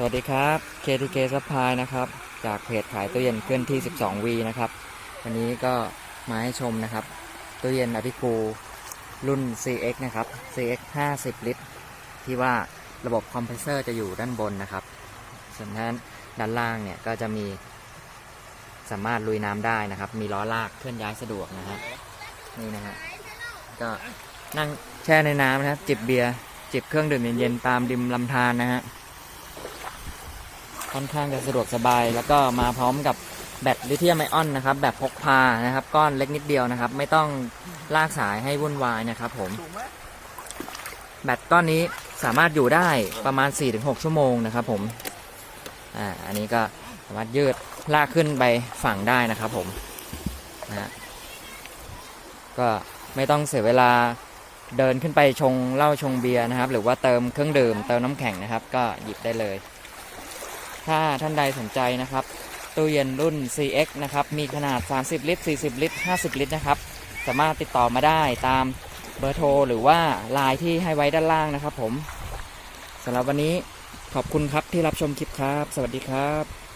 สวัสดีครับ KTK Supply นะครับ จากเพจขายตู้เย็นเคลื่อนที่ 12V นะครับ วันนี้ก็มาให้ชมนะครับ ตู้เย็นอภิคูรุ่น CX นะครับ CX 50 ลิตร ที่ว่าระบบคอมเพรสเซอร์จะอยู่ด้านบนนะครับ ส่วนด้านด้านล่างเนี่ยก็จะมี สามารถลุยน้ำได้นะครับ มีล้อลากเคลื่อนย้ายสะดวกนะฮะนี่นะฮะก็นั่งแช่ในน้ำนะครับ จิบเบียร์จิบเครื่องดื่มเย็นๆตามริมลำธารนะฮะ ค่อนข้างจะสะดวกสบาย แล้วก็มาพร้อมกับแบตลิเธียมไอออนนะครับแบบพกพานะครับ ก้อนเล็กนิดเดียวนะครับ ไม่ต้องลากสายให้วุ่นวายนะครับผม แบตก้อนนี้สามารถอยู่ได้ประมาณ 4-6 ชั่วโมงนะครับผมอ่าอันนี้ก็สามารถยืดลากขึ้นไปฝั่งได้นะครับผมนะฮะก็ไม่ต้องเสียเวลาเดินขึ้นไปชงเหล้าชงเบียร์นะครับ หรือว่าเติมเครื่องดื่มเติมน้ำแข็งนะครับ ก็หยิบได้เลย ถ้าท่านใดสนใจนะครับ ตู้เย็นรุ่น CX นะครับ มีขนาด 30 ลิตร 40 ลิตร 50 ลิตรนะครับ สามารถติดต่อมาได้ตามเบอร์โทร หรือว่าไลน์ที่ให้ไว้ด้านล่างนะครับผมสำหรับวันนี้ขอบคุณครับที่รับชมคลิปครับ สวัสดีครับ